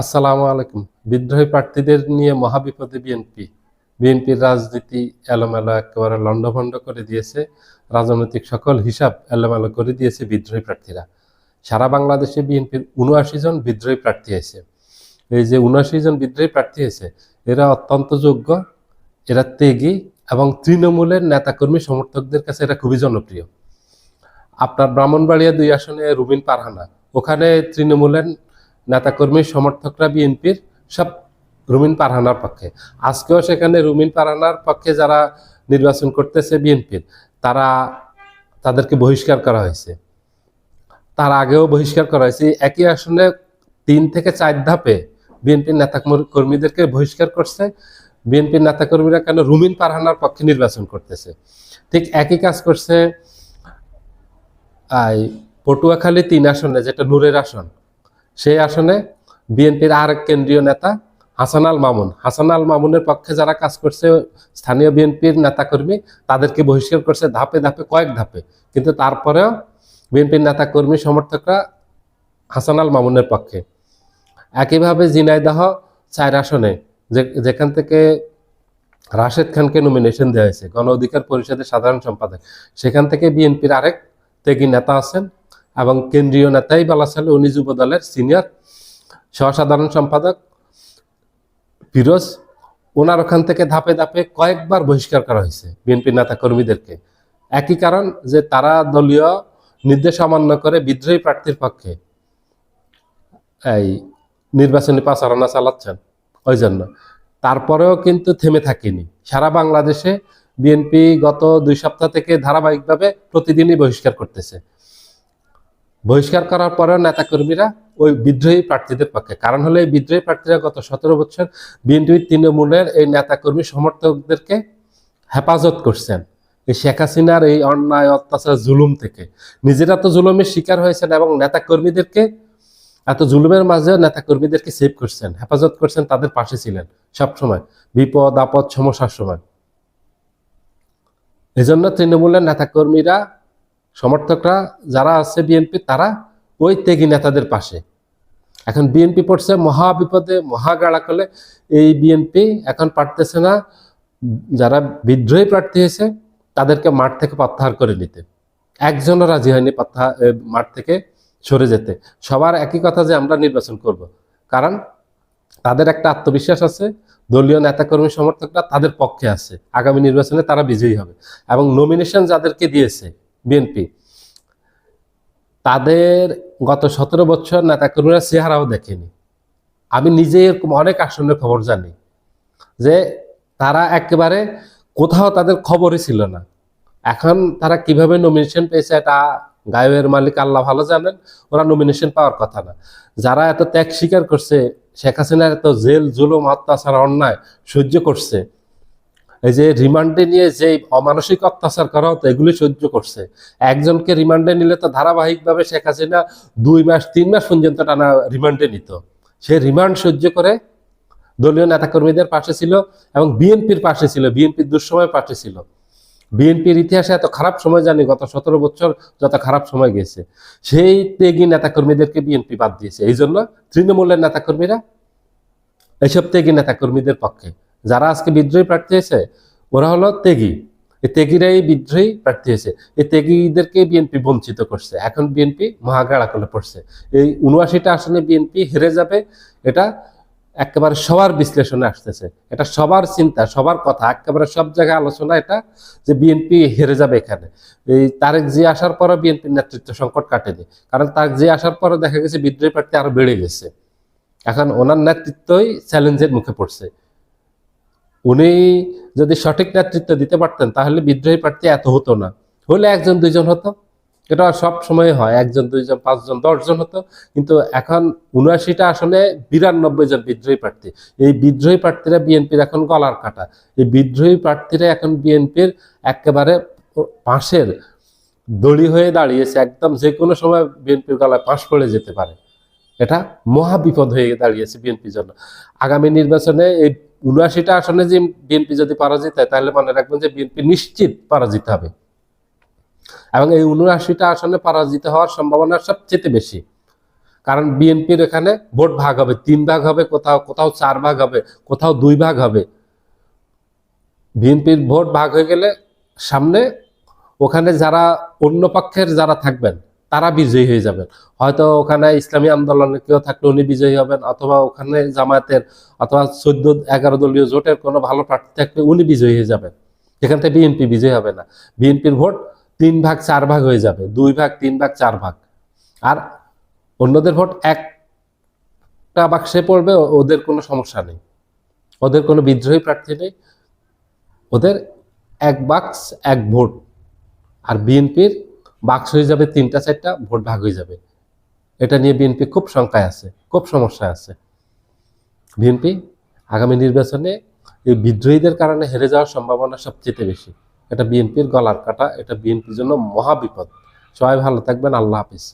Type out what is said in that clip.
আসসালামু আলাইকুম। বিদ্রোহী প্রার্থীদের নিয়ে মহাবিপদে বিএনপি। বিএনপির রাজনীতি এলোমেলো, একেবারে লণ্ডভণ্ড করে দিয়েছে। রাজনৈতিক সকল হিসাব এলোমেলো করে দিয়েছে বিদ্রোহী প্রার্থীরা। সারা বাংলাদেশে বিএনপির উনআশি জন বিদ্রোহী প্রার্থী হয়েছে। এই যে উনআশি জন বিদ্রোহী প্রার্থী হয়েছে, এরা অত্যন্ত যোগ্য, এরা ত্যাগী এবং তৃণমূলের নেতাকর্মী সমর্থকদের কাছে এরা খুবই জনপ্রিয়। আপনার ব্রাহ্মণবাড়িয়া দুই আসনে রুবিন পারহানা। ওখানে তৃণমূলের নেতাকর্মী সমর্থকরা বিএনপির সব রুমিন পারহানার পক্ষে। আজকেও সেখানে রুমিন পারহানার পক্ষে যারা নির্বাচন করতেছে বিএনপির, তারা তাদেরকে বহিষ্কার করা হয়েছে। তার আগেও বহিষ্কার করা হয়েছে। একই আসনে তিন থেকে চার ধাপে বিএনপির নেতা কর্মীদেরকে বহিষ্কার করছে। বিএনপির নেতাকর্মীরা কেন রুমিন পারহানার পক্ষে নির্বাচন করতেছে? ঠিক একই কাজ করছে পটুয়াখালী তিন আসনে, যেটা নূরের আসন। সেই আসনে বিএনপির আর কেন্দ্রীয় নেতা হাসান আল মামুন। হাসান আল মামুনের পক্ষে যারা কাজ করছে, স্থানীয় বিএনপির নেতাকর্মী, তাদেরকে বহিষ্কার করছে ধাপে ধাপে, কয়েক ধাপে। কিন্তু তারপরেও বিএনপির নেতাকর্মী, সমর্থকরা হাসান আল মামুনের পক্ষে। একইভাবে জিনাইদাহ চার আসনে যেখান থেকে রাশেদ খানকে নমিনেশন দেওয়া হয়েছে, গণ অধিকার পরিষদের সাধারণ সম্পাদক, সেখান থেকে বিএনপির আরেক ত্যাগী নেতা আছেন এবং কেন্দ্রীয় নেতাই বলা চলে উনি যুব দলের সিনিয়র সহসাধারণ সম্পাদক ফিরোজ। ওনার ওখান থেকে ধাপে ধাপে কয়েকবার বহিষ্কার করা হয়েছে বিএনপি নেতা কর্মীদেরকে একই কারণ যে তারা দলীয় নির্দেশ অমান্য করে বিদ্রোহী প্রার্থীর পক্ষে এই নির্বাচনী প্রচারণা চালাচ্ছেন ওই জন্য। তারপরেও কিন্তু থেমে থাকেনি। সারা বাংলাদেশে বিএনপি গত দুই সপ্তাহ থেকে ধারাবাহিকভাবে প্রতিদিনই বহিষ্কার করতেছে। বহিষ্কার করার পরেও নেতাকর্মীরা ওই বিদ্রোহী প্রার্থীদের পক্ষে। কারণ হলো এই বিদ্রোহী প্রার্থীরা গত সতেরো বছর বিএনপি, তৃণমূলের এই নেতাকর্মী সমর্থকদেরকে হেফাজত করছেন। এই শেখ হাসিনার এই অন্যায়, অত্যাচার, জুলুম থেকে। নিজেরা তো জুলুমের শিকার হয়েছেন এবং নেতাকর্মীদেরকে, এত জুলুমের মাঝেও নেতাকর্মীদেরকে সেভ করছেন, হেফাজত করছেন, তাদের পাশে ছিলেন সবসময়। বিপদ, আপদ, সমস্যার সময়। এজন্য তৃণমূলের নেতাকর্মীরা সমর্থকরা যারা আছে বিএনপি, তারা ওই ত্যাগী নেতাদের পাশে। এখন বিএনপি পড়ছে মহা বিপদে, মহা গাড়াকলে এই বিএনপি এখন পারতেছে না। যারা বিদ্রোহী প্রার্থী হয়েছে, তাদেরকে মাঠ থেকে প্রত্যাহার করে নিতে। একজনও রাজি হয়নি প্রত্যাহার মাঠ থেকে সরে যেতে। সবার একই কথা যে আমরা নির্বাচন করব। কারণ তাদের একটা আত্মবিশ্বাস আছে, দলীয় নেতাকর্মী সমর্থকরা তাদের পক্ষে আছে। আগামী নির্বাচনে তারা বিজয়ী হবে। এবং নমিনেশন যাদেরকে দিয়েছে বিএনপি। তাদের গত সতেরো বছর নেতাকর্মীরা চেহারাও দেখেনি। আমি নিজে এরকম অনেক আসনের খবর জানি যে তারা একেবারে কোথাও তাদের খবরই ছিল না। এখন তারা কীভাবে নমিনেশন পেয়েছে এটা গায়ের মালিক আল্লাহ ভালো জানেন, ওরা নমিনেশন পাওয়ার কথা না। যারা এত ত্যাগ স্বীকার করছে, শেখ হাসিনার এত জেল, জুলুম অত্যাচার অন্যায় সহ্য করছে এই যে রিমান্ডে নিয়ে যে অমানসিক অত্যাচার করা হতো, এগুলি সহ্য করছে। একজনকে রিমান্ডে নিলে তো ধারাবাহিকভাবে শেখ হাসিনা দুই মাস, তিন মাস পর্যন্ত টানা রিমান্ডে নিত। সে রিমান্ড সহ্য করে দলীয় নেতাকর্মীদের পাশে ছিল এবং বিএনপির পাশে ছিল, বিএনপির দুঃসময় পাশে ছিল। বিএনপির ইতিহাসে এত খারাপ সময় জানি গত সতেরো বছর যত খারাপ সময় গেছে। সেই ত্যাগী নেতাকর্মীদেরকে বিএনপি বাদ দিয়েছে। এই জন্য তৃণমূলের নেতাকর্মীরা এইসব ত্যাগী নেতাকর্মীদের পক্ষে যারা আজকে বিদ্রোহী প্রার্থী হয়েছে, ওরা হলো তেগি এই তেগিরাই বিদ্রোহী প্রার্থী হয়েছে। এই ত্যাগীদেরকে বিএনপি বঞ্চিত করছে। এখন বিএনপি মহাগাড়া করে পড়ছে। এই উনআশিটা আসনে বিএনপি হেরে যাবে, এটা একেবারে সবার বিশ্লেষণে আসতেছে। এটা সবার চিন্তা, সবার কথা, একেবারে সব জায়গায় আলোচনা এটা যে বিএনপি হেরে যাবে এখানে। এই তারেক জি আসার পরও বিএনপির নেতৃত্ব সংকট কাটেনি। কারণ তারেক জি আসার পরও দেখা গেছে বিদ্রোহী প্রার্থী আরও বেড়ে গেছে। এখন ওনার নেতৃত্বই চ্যালেঞ্জের মুখে পড়ছে। উনি যদি সঠিক নেতৃত্ব দিতে পারতেন, তাহলে বিদ্রোহী প্রার্থী এত হতো না। হলে একজন, দুইজন হতো। এটা সব সময় হয়, একজন, দুইজন, পাঁচজন, দশজন হতো। কিন্তু এখন উনআশিটা আসলে বিরানব্বই জন বিদ্রোহী প্রার্থী। এই বিদ্রোহী প্রার্থীরা বিএনপির এখন গলার কাটা। এই বিদ্রোহী প্রার্থীরা এখন বিএনপির একেবারে পাশের দড়ি হয়ে দাঁড়িয়েছে। একদম যে কোনো সময় বিএনপির গলায় পাশ পড়ে যেতে পারে। এটা মহা বিপদ হয়ে দাঁড়িয়েছে বিএনপির জন্য। আগামী নির্বাচনে এই উনআশিটা আসনে যে বিএনপি যদি পরাজিত হয়, তাহলে মনে রাখবেন যে বিএনপি নিশ্চিত পরাজিত হবে। এবং এই উনআশিটা আসনে পরাজিত হওয়ার সম্ভাবনা সবচেয়ে বেশি। কারণ বিএনপির এখানে ভোট ভাগ হবে, তিন ভাগ হবে, কোথাও কোথাও চার ভাগ হবে, কোথাও দুই ভাগ হবে। বিএনপির ভোট ভাগ হয়ে গেলে সামনে ওখানে যারা অন্য পক্ষের যারা থাকবেন তারা বিজয়ী হয়ে যাবেন। হয়তো ওখানে ইসলামী আন্দোলনে কেউ থাকলে উনি বিজয়ী হবেন, অথবা ওখানে জামায়াতের অথবা চোদ্দ, এগারো দলীয় জোটের কোনো ভালো প্রার্থী থাকলে উনি বিজয়ী হয়ে যাবেন। এখান থেকে বিএনপি বিজয়ী হবে না। বিএনপির ভোট তিন ভাগ, চার ভাগ হয়ে যাবে। দুই ভাগ, তিন ভাগ, চার ভাগ। আর অন্যদের ভোট একটা বাক্সে পড়বে, ওদের কোনো সমস্যা নেই। ওদের কোনো বিদ্রোহী প্রার্থী নেই। ওদের এক বাক্স, এক ভোট। আর বিএনপির বাক্স হয়ে যাবে তিনটা, চারটা, ভোট ভাগ হয়ে যাবে। এটা নিয়ে বিএনপি খুব শঙ্কায় আছে, খুব সমস্যা আছে। বিএনপি আগামী নির্বাচনে এই বিদ্রোহীদের কারণে হেরে যাওয়ার সম্ভাবনা সবচেয়ে বেশি। এটা বিএনপির গলার কাটা, এটা বিএনপির জন্য মহাবিপদ সবাই ভালো থাকবেন, আল্লাহ হাফিজ।